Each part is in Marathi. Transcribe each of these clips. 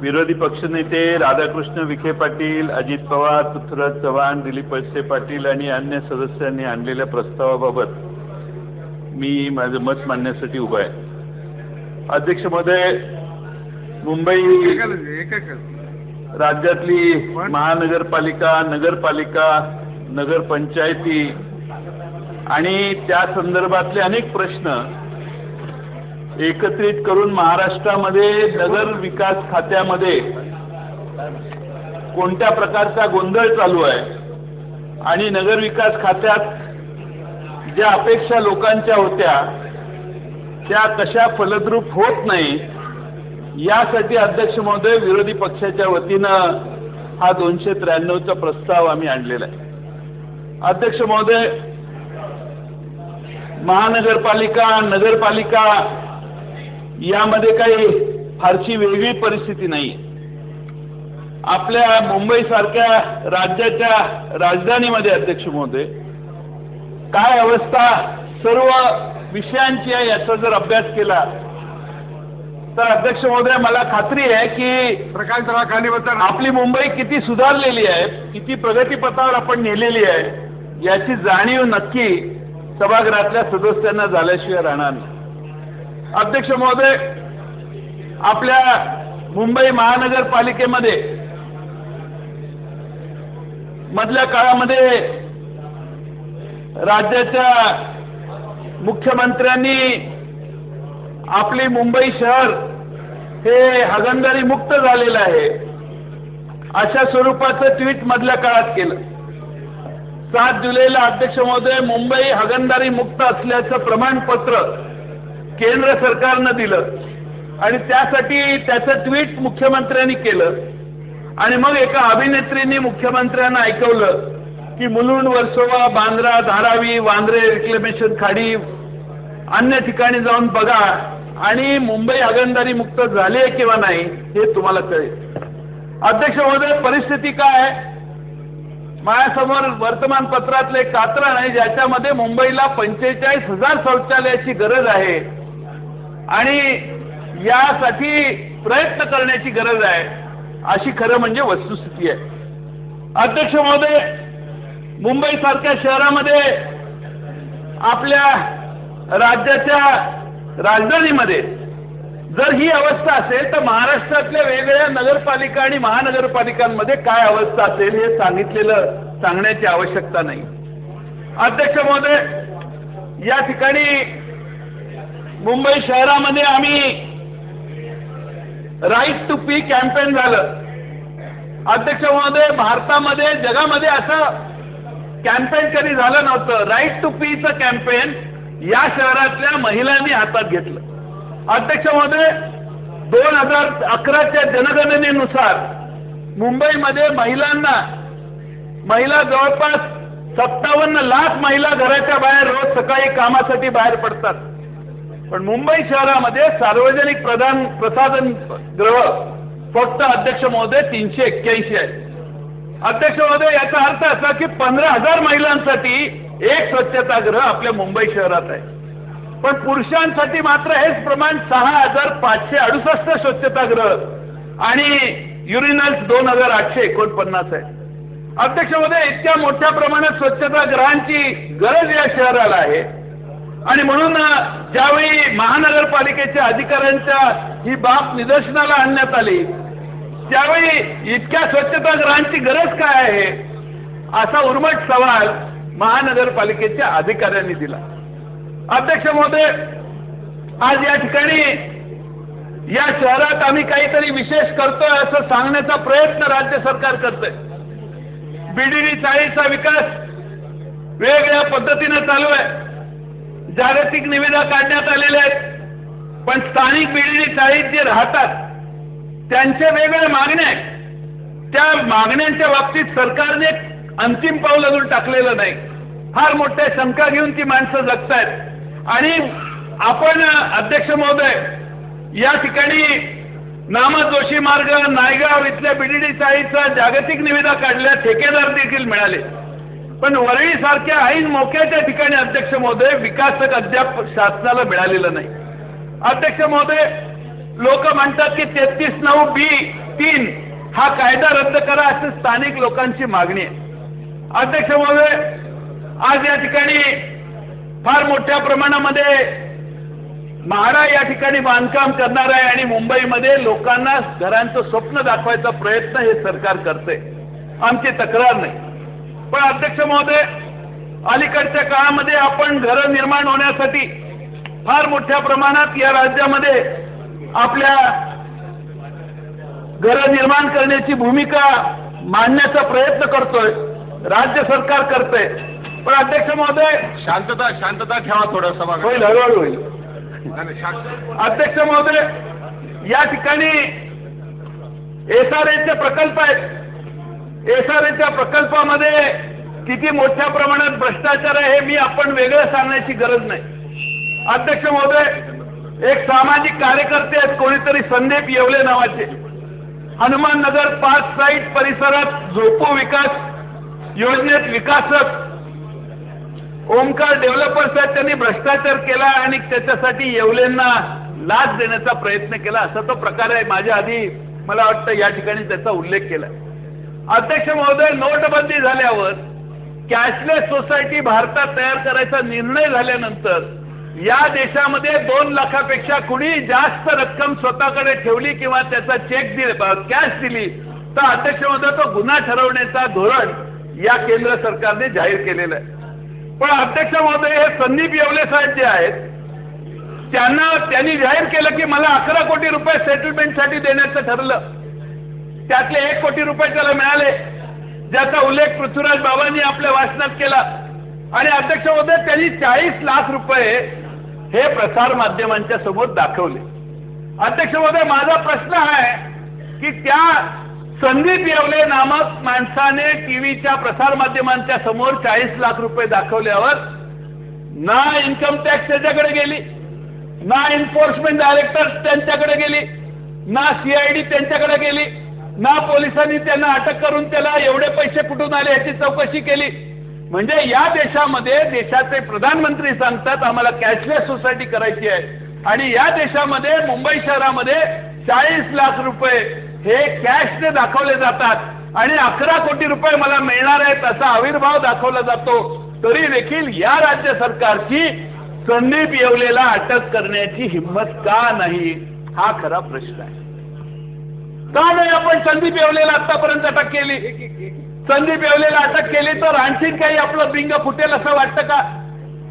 विरोधी पक्षनेते राधाकृष्ण विखे पाटील अजित पवार पृथ्वीराज चव्हाण दिलीप वळसे पाटील आणि अन्य सदस्यांनी आणलेल्या प्रस्तावाबाबत मी माझं मत मांडण्यासाठी उभा आहे. अध्यक्ष महोदय मुंबई राज्यातली महानगरपालिका नगरपालिका नगरपंचायती आणि त्या संदर्भातले अनेक प्रश्न एकत्रित करून महाराष्ट्रामध्ये नगर विकास खात्यामध्ये कोणत्या प्रकारचा गोंधळ चालू आहे? आणि नगर विकास खात्यात ज्या अपेक्षा लोकांच्या होत्या त्या कशा फलद्रूप होत नाही यासाठी अध्यक्ष महोदय विरोधी पक्षाच्या वतीनं हा दोनशे त्र्याण्णवचा प्रस्ताव आम्ही आणलेला आहे. अध्यक्ष महोदय महानगरपालिका नगरपालिका यामध्ये काही फारशी वेगळी परिस्थिती नाही आपल्या मुंबईसारख्या राज्याच्या राजधानीमध्ये अध्यक्ष महोदय काय अवस्था सर्व विषयांची आहे याचा जर अभ्यास केला तर अध्यक्ष महोदय मला खात्री आहे की प्रकाश खाली बसता आपली मुंबई किती सुधारलेली आहे किती प्रगतीपथावर आपण नेलेली आहे याची जाणीव नक्की सभागृहातल्या सदस्यांना झाल्याशिवाय राहणार नाही. अध्यक्ष महोदय आपल्या मुंबई महानगरपालिकेमध्ये मधल्या काळामध्ये राज्याच्या मुख्यमंत्र्यांनी आपली मुंबई शहर हे हगणदारी मुक्त झालेलं आहे. अशा स्वरूपाचं ट्विट मधल्या काळात केलं. सात जुलैला अध्यक्ष महोदय मुंबई हगणदारी मुक्त असल्याचं प्रमाणपत्र केंद्र सरकारनं दिलं. आणि त्यासाठी त्याचं ट्विट मुख्यमंत्र्यांनी केलं. आणि मग एका अभिनेत्रींनी मुख्यमंत्र्यांना ऐकवलं की मुलुंड वर्सोवा बांद्रा धारावी वांद्रे रिक्लेमेशन खाडी अन्य ठिकाणी जाऊन बघा. आणि मुंबई हगंदारी मुक्त झाली आहे किंवा नाही हे तुम्हाला कळेल. अध्यक्ष महोदय परिस्थिती काय आहे? माझ्यासमोर वर्तमानपत्रातले एक कात्रण आहे ज्याच्यामध्ये मुंबईला पंचेचाळीस हजार शौचालयाची गरज आहे. आणि यासाठी प्रयत्न करण्याची गरज आहे अशी खरं म्हणजे वस्तुस्थिती आहे. अध्यक्ष महोदय मुंबई सारख्या शहरामध्ये आपल्या राज्याच्या राजधानीमध्ये जर ही अवस्था असेल तर महाराष्ट्रातल्या वेगवेगळ्या नगरपालिका आणि महानगरपालिकांमध्ये काय अवस्था असेल हे सांगितलेलं सांगण्याची आवश्यकता नाही. अध्यक्ष महोदय या ठिकाणी मुंबई शहरामध्ये आम्ही राईट टू पी कॅम्पेन झालं. अध्यक्ष महोदय भारतामध्ये जगामध्ये असं कॅम्पेन कधी झालं नव्हतं. राईट टू पीचं कॅम्पेन या शहरातल्या महिलांनी हातात घेतलं. अध्यक्ष महोदय दोन हजार अकराच्या जनगणनेनुसार मुंबईमध्ये महिलांना महिला जवळपास सत्तावन्न लाख महिला घराच्या बाहेर रोज सकाळी कामासाठी बाहेर पडतात. पण मुंबई शहरामध्ये सार्वजनिक प्रधान प्रसाधन ग्रह फक्त अध्यक्ष महोदय तीनशे एक्क्याऐंशी आहे अध्यक्ष महोदय याचा अर्थ असा की पंधरा हजार महिलांसाठी एक स्वच्छतागृह आपल्या मुंबई शहरात आहे. पण पुरुषांसाठी मात्र हेच प्रमाण सहा हजार पाचशे अडुसष्ट स्वच्छतागृह आणि युरिनल्स दोन हजार आठशे एकोणपन्नास आहे अध्यक्ष महोदय इतक्या मोठ्या प्रमाणात स्वच्छतागृहांची गरज या शहराला आहे. आणि म्हणून ज्यावेळी महानगरपालिकेच्या अधिकाऱ्यांच्या ही बाब निदर्शनाला आणण्यात आली त्यावेळी इतक्या स्वच्छतागृहांची गरज काय आहे? असा उर्मट सवाल महानगरपालिकेच्या अधिकाऱ्यांनी दिला. अध्यक्ष महोदय आज या ठिकाणी या शहरात आम्ही काहीतरी विशेष करतोय असं सांगण्याचा प्रयत्न राज्य सरकार करतंय. बीडीडी चाळीचा विकास वेगवेगळ्या पद्धतीनं चालू आहे. जागतिक निविदा काढण्यात आलेल्या आहेत. पण स्थानिक बीडीडी चाळीत जे राहतात. त्यांच्या वेगवेगळ्या मागण्या आहेत. त्या मागण्यांच्या बाबतीत सरकारने अंतिम पाऊल अजून टाकलेलं नाही. फार मोठ्या शंका घेऊन ती माणसं जगतायत. आणि आपण अध्यक्ष महोदय या ठिकाणी नामा जोशी मार्ग नायगाव इथल्या बीडीडी चाळीचा जागतिक निविदा काढल्या ठेकेदार देखील मिळाले. पण वरळी सारख्या ऐन मोक्याच्या ठिकाणी अध्यक्ष महोदय विकासक अद्याप शासनाला मिळालेलं नाही. अध्यक्ष महोदय लोक म्हणतात की तेहतीस नऊ बी तीन हा कायदा रद्द करा अशी स्थानिक लोकांची मागणी आहे. अध्यक्ष महोदय आज या ठिकाणी फार मोठ्या प्रमाणामध्ये म्हाडा या ठिकाणी बांधकाम करणार आहे आणि मुंबईमध्ये लोकांना घरांचं स्वप्न दाखवायचा प्रयत्न हे सरकार करते आमची तक्रार नाही. पण अध्यक्ष महोदय अलीकडच्या काळामध्ये आपण घरं निर्माण होण्यासाठी फार मोठ्या प्रमाणात या राज्यामध्ये आपल्या घरं निर्माण करण्याची भूमिका मांडण्याचा प्रयत्न करतोय राज्य सरकार करतंय. पण अध्यक्ष महोदय शांतता शांतता ठेवा थोडं सभागृह होईल हळूहळू होईल. अध्यक्ष महोदय या ठिकाणी एस आर एचे प्रकल्प आहेत. एस आर प्रकल्पामध्ये किती मोठ्या प्रमाणात भ्रष्टाचार आहे हे मी आपण वेगळं सांगण्याची गरज नाही. अध्यक्ष महोदय एक सामाजिक कार्यकर्ते आहेत कोणीतरी संदीप येवले नावाचे. हनुमान नगर पाच साईट परिसरात झोपू विकास योजनेत विकासक. ओमकार डेव्हलपर्स आहेत त्यांनी भ्रष्टाचार केला आणि त्याच्यासाठी येवलेंना लाच देण्याचा प्रयत्न केला. असा तो प्रकार आहे. माझ्या आधी मला वाटतं या ठिकाणी त्याचा उल्लेख केला. अध्यक्ष महोदय नोटबंदी झाल्यावर कॅशलेस सोसायटी भारतात तयार करायचा निर्णय झाल्यानंतर या देशामध्ये दोन लाखापेक्षा कुणी जास्त रक्कम स्वतःकडे ठेवली किंवा त्याचा चेक दिले कॅश दिली तर अध्यक्ष महोदय तो गुन्हा ठरवण्याचा धोरण या केंद्र सरकारने जाहीर केलेलं आहे. पण अध्यक्ष महोदय हे संदीप येवले साहेब जे आहेत त्यांना त्यांनी जाहीर केलं की मला अकरा कोटी रुपये सेटलमेंटसाठी देण्याचं ठरलं. त्यातले एक कोटी रुपये त्याला मिळाले ज्याचा उल्लेख पृथ्वीराज बाबांनी आपल्या वाचनात केला. आणि अध्यक्ष महोदय त्यांनी चाळीस लाख रुपये हे प्रसार माध्यमांच्या समोर दाखवले. अध्यक्ष महोदय माझा प्रश्न आहे की त्या संदीप येवले नामक माणसाने टीव्हीच्या प्रसार माध्यमांच्या समोर चाळीस लाख रुपये दाखवल्यावर ना इन्कम टॅक्स त्याच्याकडे गेली ना एन्फोर्समेंट डायरेक्टर त्यांच्याकडे गेली ना सीआयडी त्यांच्याकडे गेली ना पोलिसांनी त्यांना अटक करून त्याला एवढे पैसे कुठून आले याची चौकशी केली. म्हणजे या देशामध्ये देशाचे प्रधानमंत्री सांगतात आम्हाला कॅशलेस सोसायटी करायची आहे. आणि या देशामध्ये मुंबई शहरामध्ये चाळीस लाख रुपये हे कॅशने दाखवले जातात. आणि अकरा कोटी रुपये मला मिळणार आहेत असा आविर्भाव दाखवला जातो. तरी देखील या राज्य सरकारची संदीप येवलेला अटक करण्याची हिंमत का नाही? हा खरा प्रश्न आहे. पण आपण संदीप येवलेला आतापर्यंत अटक केली. संदीप येवलेला अटक केली तर आणखीन काही आपलं बिंग फुटेल असं वाटतं का?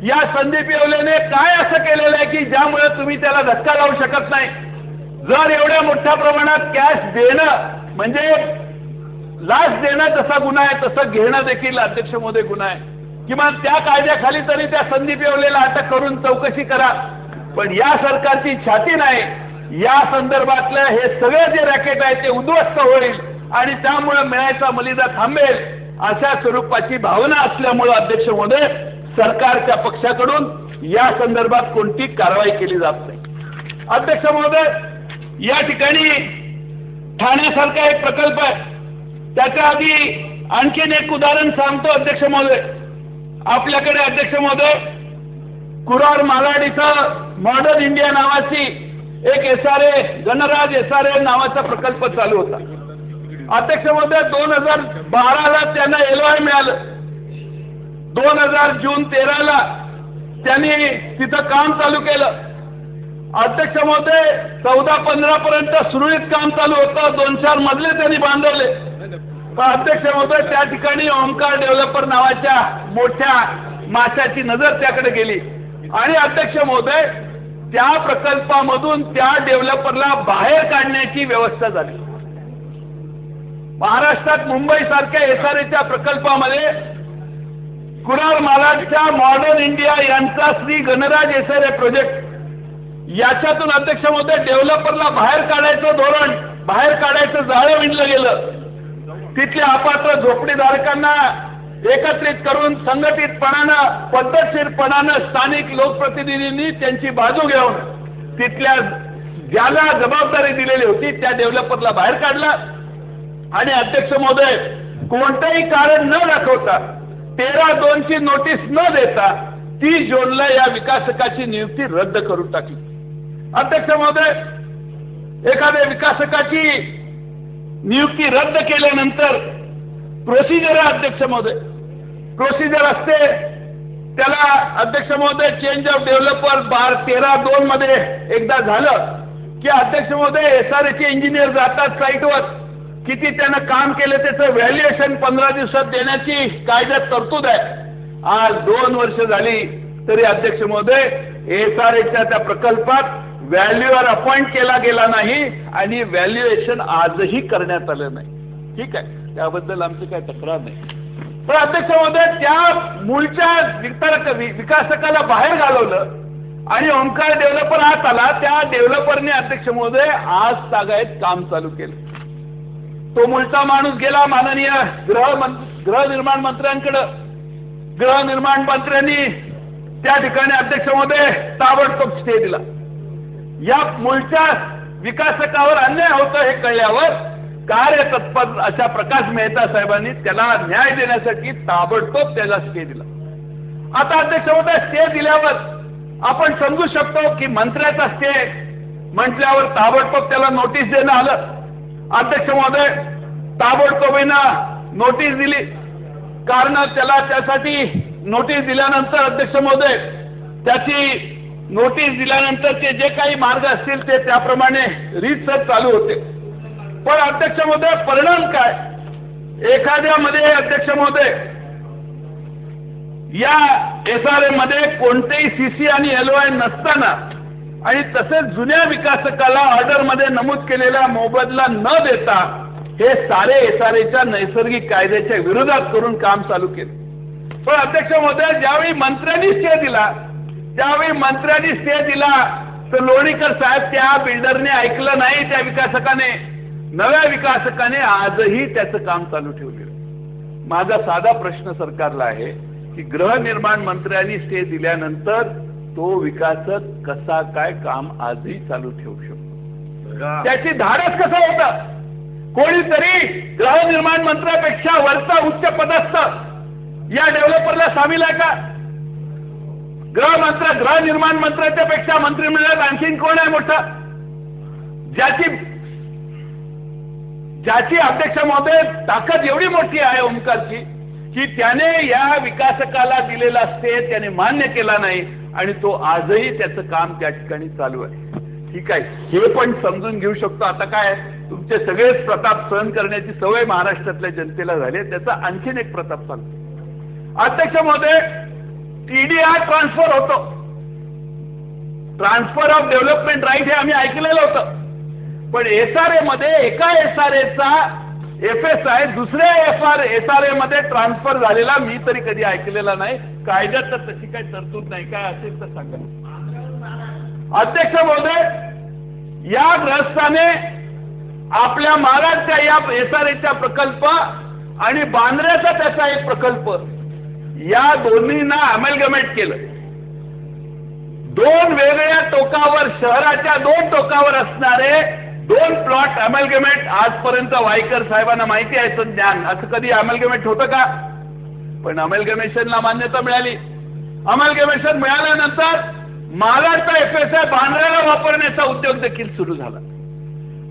या संदीप येवलेने काय असं केलेलं आहे की ज्यामुळे तुम्ही त्याला धक्का लावू शकत नाही? जर एवढ्या मोठ्या प्रमाणात कॅश देणं म्हणजे लाच देणं जसा गुन्हा आहे तसं घेणं देखील अध्यक्ष मोदी गुन्हा आहे. किमान त्या कायद्याखाली तरी त्या संदीप येवलेला अटक करून चौकशी करा. पण या सरकारची छाती नाही. या संदर्भातलं हे सगळे जे रॅकेट आहे ते उद्ध्वस्त होईल आणि त्यामुळे मिळायचा मलिदा थांबेल अशा स्वरूपाची भावना असल्यामुळं अध्यक्ष महोदय सरकारच्या पक्षाकडून या संदर्भात कोणती कारवाई केली जात नाही. अध्यक्ष महोदय या ठिकाणी ठाण्यासारखा एक प्रकल्प आहे. त्याच्या आधी आणखीन एक उदाहरण सांगतो अध्यक्ष महोदय. आपल्याकडे अध्यक्ष महोदय कुरार मालाड इथं मॉडर्न इंडिया नावाची एक एस आर ए गणराज एस आर ए नावाचा प्रकल्प चालू होता. अध्यक्ष महोदय दोन हजार बाराला त्यांना एलओआय मिळालं. दोन हजार जून तेराला त्यांनी तिथं काम चालू केलं. अध्यक्ष महोदय चौदा पंधरा पर्यंत सुरळीत काम चालू होतं. दोन चार मजले त्यांनी बांधवले. पण अध्यक्ष महोदय त्या ठिकाणी ओमकार डेव्हलपर नावाच्या मोठ्या माशाची नजर त्याकडे गेली. आणि अध्यक्ष महोदय त्या प्रकल्पामधून त्या डेव्हलपरला बाहेर काढण्याची व्यवस्था झाली. महाराष्ट्रात मुंबई सारख्या एसआरएच्या प्रकल्पामध्ये कुरार मालाडच्या मॉडर्न इंडिया यांचा श्री गणराज एसआरए प्रोजेक्ट याच्यातून अध्यक्ष होते डेव्हलपरला बाहेर काढायचं धोरण बाहेर काढायचं जाळं विणलं गेलं. तिथल्या अपात्र झोपडीधारकांना एकत्रित करून संघटितपणानं पद्धतशीरपणानं स्थानिक लोकप्रतिनिधींनी त्यांची बाजू घेऊन तिथल्या ज्याला जबाबदारी दिलेली होती त्या डेव्हलपरला बाहेर काढला. आणि अध्यक्ष महोदय कोणतंही कारण न दाखवता तेरा दोनची नोटीस न देता तीस जूनला या विकासकाची नियुक्ती रद्द करून टाकली. अध्यक्ष महोदय एखाद्या विकासकाची नियुक्ती रद्द केल्यानंतर प्रोसिजर आहे अध्यक्ष महोदय. प्रोसिजर असते. त्याला अध्यक्ष महोदय चेंज ऑफ डेव्हलपर बार तेरा दोन मध्ये एकदा झालं की अध्यक्ष महोदय एस आर एचे इंजिनियर जातात साईटवर किती त्यानं काम केलं त्याचं व्हॅल्युएशन पंधरा दिवसात देण्याची कायद्यात तरतूद आहे. आज दोन वर्ष झाली तरी अध्यक्ष महोदय एस आर एच्या त्या प्रकल्पात व्हॅल्युअर अपॉइंट केला गेला नाही आणि व्हॅल्युएशन आजही करण्यात आलं नाही. ठीक आहे? त्याबद्दल आमची काही तक्रार नाही. पण अध्यक्ष महोदय त्या मूळच्या विकासक- विकासकाला बाहेर घालवलं आणि ओंकार डेव्हलपर आत आला. त्या डेव्हलपरने अध्यक्ष महोदय आज तागायत काम चालू केलं. तो मूळचा माणूस गेला माननीय गृह गृहनिर्माण मंत्र्यांकडं. गृहनिर्माण मंत्र्यांनी त्या ठिकाणी अध्यक्ष महोदय ताबडतोब स्टे दिला. या मूळच्या विकासकावर अन्याय होतं हे कळल्यावर कार्य तत्पर अशा प्रकाश मेहता साहेबांनी त्याला न्याय देण्यासाठी ताबडतोब त्याला स्टे दिला. आता अध्यक्ष महोदय स्टे दिल्यावर आपण समजू शकतो की मंत्र्याचा स्टे म्हटल्यावर ताबडतोब त्याला नोटीस देणं आलं. अध्यक्ष महोदय ताबडतोबीनं नोटीस दिली. कारण त्याला त्यासाठी नोटीस दिल्यानंतर अध्यक्ष महोदय त्याची नोटीस दिल्यानंतरचे जे काही मार्ग असतील ते त्याप्रमाणे रीतसर चालू होते. पण अध्यक्ष महोदय परिणाम काय? एखाद्यामध्ये अध्यक्ष महोदय या एस आर ए मध्ये कोणतेही सीसी आणि एलओआय नसताना आणि तसेच जुन्या विकासकाला ऑर्डरमध्ये नमूद केलेला मोबदला न देता हे सारे एस आर एच्या नैसर्गिक कायद्याच्या विरोधात करून काम चालू केलं. पण अध्यक्ष महोदय ज्यावेळी मंत्र्यांनी स्टे दिला त्यावेळी मंत्र्यांनी स्टे दिला तर लोणीकर साहेब त्या बिल्डरने ऐकलं नाही त्या विकासकाने. नव्या विकासकाने आजही त्याचं काम चालू ठेवलेलं माझा साधा प्रश्न सरकारला आहे की गृहनिर्माण मंत्र्यांनी स्टे दिल्यानंतर तो विकासक कसा काय काम आजही चालू ठेवू शकतो? त्याची धाडस कसं होतं? कोणीतरी गृहनिर्माण मंत्र्यापेक्षा वरचा उच्च पदस्थ या डेव्हलपरला सामील आहे का? गृहमंत्र गृहनिर्माण मंत्र्याच्या पेक्षा मंत्रिमंडळात आणखीन कोण आहे मोठं? ज्याची ज्याची अध्यक्ष महोदय ताकद एवढी मोठी आहे ओमकारची की त्याने या विकासकाला दिलेला स्टे त्याने मान्य केला नाही आणि तो आजही त्याचं काम त्या ठिकाणी चालू आहे. ठीक आहे हे पण समजून घेऊ शकतो. आता काय तुमचे सगळेच प्रताप सहन करण्याची सवय महाराष्ट्रातल्या जनतेला झाली आहे. त्याचा आणखीन एक प्रताप सांगतो. अध्यक्ष महोदय टीडीआर ट्रान्सफर होतो. ट्रान्सफर ऑफ डेव्हलपमेंट राईट हे आम्ही ऐकलेलं होतं. पण एस आर ए मध्ये एका एस आर एचा एफ एस आय दुसऱ्या F R S R A मध्ये ट्रान्सफर झालेला मी तरी कधी ऐकलेला नाही. कायद्यात तर तशी काही तरतूद नाही. काय असेल तर सांगा. अध्यक्ष महोदय या ग्रस्ताने आपल्या महाराजच्या या एस आर एचा प्रकल्प आणि बांद्र्याचा त्याचा एक प्रकल्प या दोन्हींना अमेलगमेट केलं. दोन वेगळ्या टोकावर शहराच्या दोन टोकावर असणारे दोन प्लॉट अमेलगमेट आजपर्यंत वायकर साहेबांना माहिती आहे तर ज्ञान. असं कधी अमेलगमेट होतं का? पण अमेलगेमेशनला मान्यता मिळाली. अमेलगेमेशन मिळाल्यानंतर मालाडचा एफ एस आय बांद्र्याला वापरण्याचा उद्योग देखील सुरू झाला.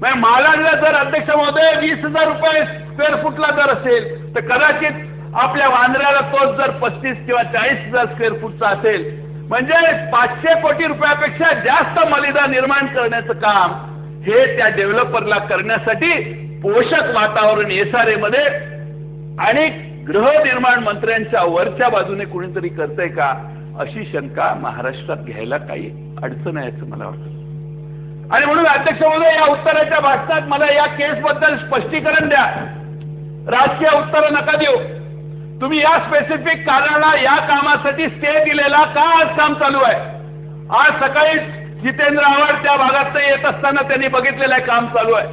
म्हणजे मालाडला जर अध्यक्ष महोदय वीस हजार रुपये स्क्वेअर फूटला जर असेल तर कदाचित आपल्या वांद्र्याला तोच जर पस्तीस किंवा चाळीस हजार स्क्वेअर फूटचा असेल म्हणजे पाचशे कोटी रुपयापेक्षा जास्त मलिदा निर्माण करण्याचं काम हे त्या डेव्हलपरला करण्यासाठी पोषक वातावरण एसआरए मध्ये आणि गृहनिर्माण मंत्र्यांच्या वरच्या बाजूने कुणीतरी करतंय का अशी शंका महाराष्ट्रात घ्यायला काही अडचण आहे असं मला वाटतं. आणि म्हणून अध्यक्ष महोदय या उत्तराच्या भाषणात मला या केसबद्दल स्पष्टीकरण द्या. राजकीय उत्तर नका देऊ. तुम्ही या स्पेसिफिक कारणाला या कामासाठी स्टे दिलेला का आज काम चालू आहे? आज सकाळी जितेंद्र आव्हाड त्या भागात येत असताना त्यांनी बघितलेलं आहे काम चालू आहे.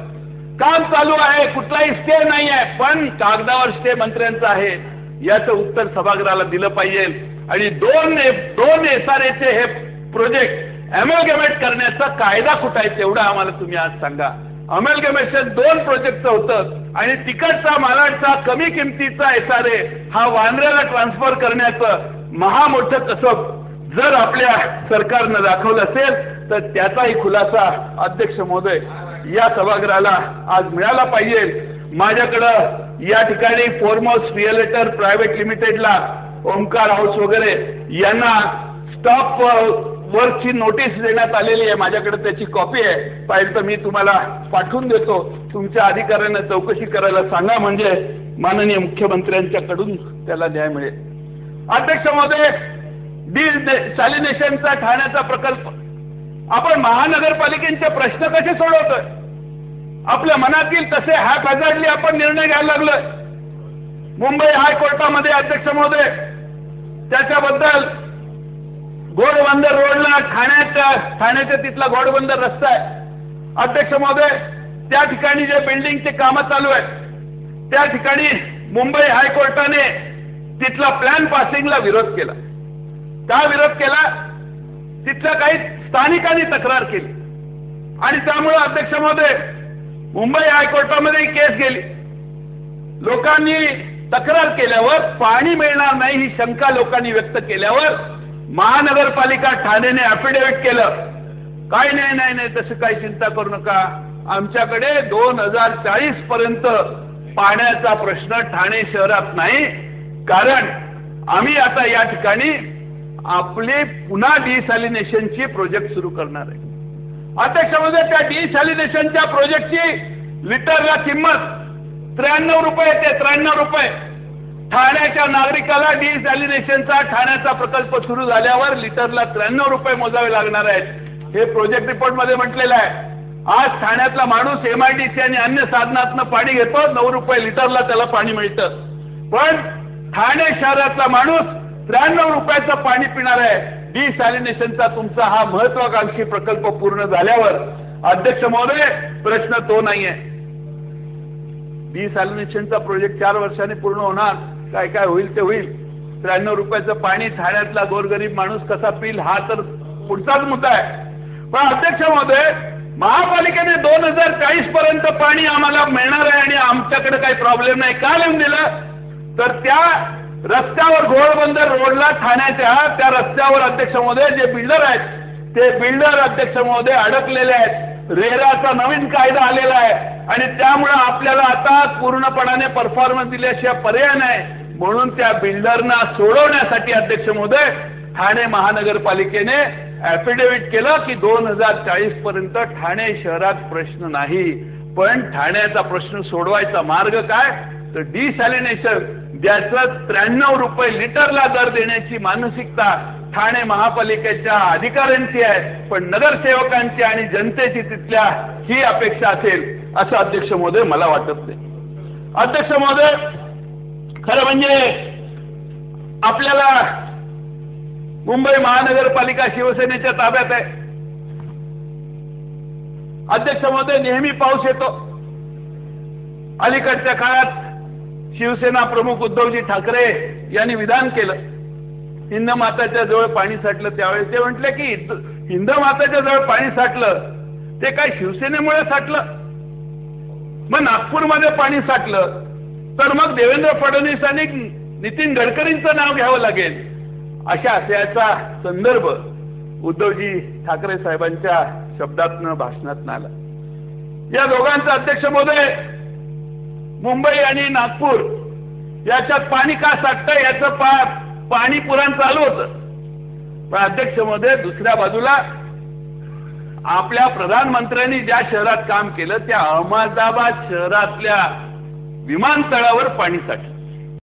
काम चालू आहे कुठलाही स्टे नाही आहे पण कागदावर स्टे मंत्र्यांचा आहे. याचं उत्तर सभागृहाला दिलं पाहिजे. आणि दोन दोन एसआरएचे हे प्रोजेक्ट अमेलगेमेट करण्याचा कायदा कुठं आहे आम्हाला तुम्ही आज सांगा. अमेलगमेशन दोन प्रोजेक्टचं होतं आणि तिकडचा मालाडचा कमी किमतीचा एसआरए हा वांद्र्याला ट्रान्सफर करण्याचं महामोठं कसं जर आपल्या सरकारनं दाखवलं असेल तर त्याचाही खुलासा अध्यक्ष महोदय या सभागृहाला आज मिळाला पाहिजे. माझ्याकडं या ठिकाणी फोरमोस्ट रिअलेटर प्रायव्हेट लिमिटेडला ओंकार हाऊस वगैरे यांना स्टॉप वर्कची नोटीस देण्यात आलेली आहे. माझ्याकडे त्याची कॉपी आहे. पाहिजे तर मी तुम्हाला पाठवून देतो. तुमच्या अधिकाऱ्यांना चौकशी करायला सांगा म्हणजे माननीय मुख्यमंत्र्यांच्याकडून त्याला न्याय मिळेल. अध्यक्ष महोदय डी सॅलिनेशनचा ठाण्याचा प्रकल्प आपण महानगरपालिकेचे प्रश्न कसे सोडवतोय? आपल्या मनातील तसे हॅप हॅझार्डली आपण निर्णय घ्यायला लागलोय. मुंबई हायकोर्टामध्ये अध्यक्ष महोदय त्याच्याबद्दल घोडबंदर रोडला ठाण्याच्या ठाण्याच्या तिथला घोडबंदर रस्ता आहे. अध्यक्ष महोदय त्या ठिकाणी जे बिल्डिंगचे कामं चालू आहेत त्या ठिकाणी मुंबई हायकोर्टाने तिथला प्लॅन पासिंगला विरोध केला. का विरोध केला? तिथला काही स्थानिकांनी तक्रार केली. आणि त्यामुळे अध्यक्ष महोदय मुंबई हायकोर्टामध्ये ही केस गेली. लोकांनी तक्रार केल्यावर पाणी मिळणार नाही ही शंका लोकांनी व्यक्त केल्यावर महानगरपालिका ठाण्याने अफिडेव्हिट केलं. काय नाही नाही नाही तसं काही चिंता करू नका. आमच्याकडे दोन हजार चाळीस पर्यंत पाण्याचा प्रश्न ठाणे शहरात नाही. कारण आम्ही आता या ठिकाणी आपले पुन्हा डिसॅलिनेशनची प्रोजेक्ट सुरू करणार आहे. आता महोदय त्या डिसॅलिनेशनच्या प्रोजेक्टची लिटरला किंमत त्र्याण्णव रुपये ते त्र्याण्णव रुपये. ठाण्याच्या नागरिकाला डिसॅलिनेशनचा ठाण्याचा प्रकल्प सुरू झाल्यावर लिटरला त्र्याण्णव रुपये मोजावे लागणार आहेत. हे प्रोजेक्ट रिपोर्टमध्ये म्हटलेलं आहे. आज ठाण्यातला माणूस एमआयडीसी आणि अन्य साधनातनं पाणी घेतो नऊ रुपये लिटरला त्याला पाणी मिळतं. पण ठाणे शहरातला माणूस त्र्याण्णव रुपयाचं पाणी पिणार आहे. डिसॅलिनेशनचा तुमचा हा महत्वाकांक्षी प्रकल्प पूर्ण झाल्यावर अध्यक्ष महोदय प्रश्न तो नाहीये. डिसॅलिनेशनचा प्रोजेक्ट चार वर्षांनी पूर्ण होणार. काय काय होईल ते होईल. त्र्याण्णव रुपयाचं पाणी ठाण्यातला गोरगरीब माणूस कसा पिल हा तर पुढचाच मुद्दा आहे. पण अध्यक्ष महोदय महापालिकेने दोन हजार चाळीस पर्यंत पाणी आम्हाला मिळणार आहे आणि आमच्याकडे काही प्रॉब्लेम नाही. का लिहून दिलं? तर त्या रस्त्यावर घोडबंदर रोडला ठाण्याच्या त्या रस्त्यावर अध्यक्ष महोदय जे बिल्डर आहेत ते बिल्डर अध्यक्ष महोदय अडकलेले आहेत. रेराचा नवीन कायदा आलेला आहे. आणि त्यामुळे आपल्याला आता पूर्णपणाने परफॉर्मन्स दिल्याशिवाय पर्याय नाही. म्हणून त्या बिल्डरना सोडवण्यासाठी अध्यक्ष महोदय ठाणे महानगरपालिकेने ऍफिडेव्हिट केलं की दोन हजार चाळीस पर्यंत ठाणे शहरात प्रश्न नाही. पण ठाण्याचा प्रश्न सोडवायचा मार्ग काय? तर डिसॅलिनेशन ज्याचं त्र्याण्णव रुपये लिटरला दर देण्याची मानसिकता ठाणे महापालिकेच्या अधिकाऱ्यांची आहे. पण नगरसेवकांची आणि जनतेची तिथल्या ही अपेक्षा असेल असं अध्यक्ष महोदय मला वाटत नाही. अध्यक्ष महोदय खरं म्हणजे आपल्याला मुंबई महानगरपालिका शिवसेनेच्या ताब्यात आहे. अध्यक्ष महोदय नेहमी पाऊस येतो. अलीकडच्या काळात शिवसेना प्रमुख उद्धवजी ठाकरे यांनी विधान केलं. हिंद माताच्या जवळ पाणी साठलं त्यावेळेस. ते म्हटले की हिंद माताच्या जवळ पाणी साठलं ते काय शिवसेनेमुळे साठलं? मग नागपूरमध्ये पाणी साठलं तर मग देवेंद्र फडणवीस आणि नितीन गडकरींचं नाव घ्यावं लागेल. अशा आशयाचा संदर्भ उद्धवजी ठाकरे साहेबांच्या शब्दातनं भाषणातनं आला. या दोघांचा अध्यक्ष महोदय मुंबई आणि नागपूर याच्यात पाणी का साठतं याचं पा पाणी पुराण चालू होतं. पण अध्यक्ष महोदय दुसऱ्या बाजूला आपल्या प्रधानमंत्र्यांनी ज्या शहरात काम केलं त्या अहमदाबाद शहरातल्या विमानतळावर पाणी साठलं.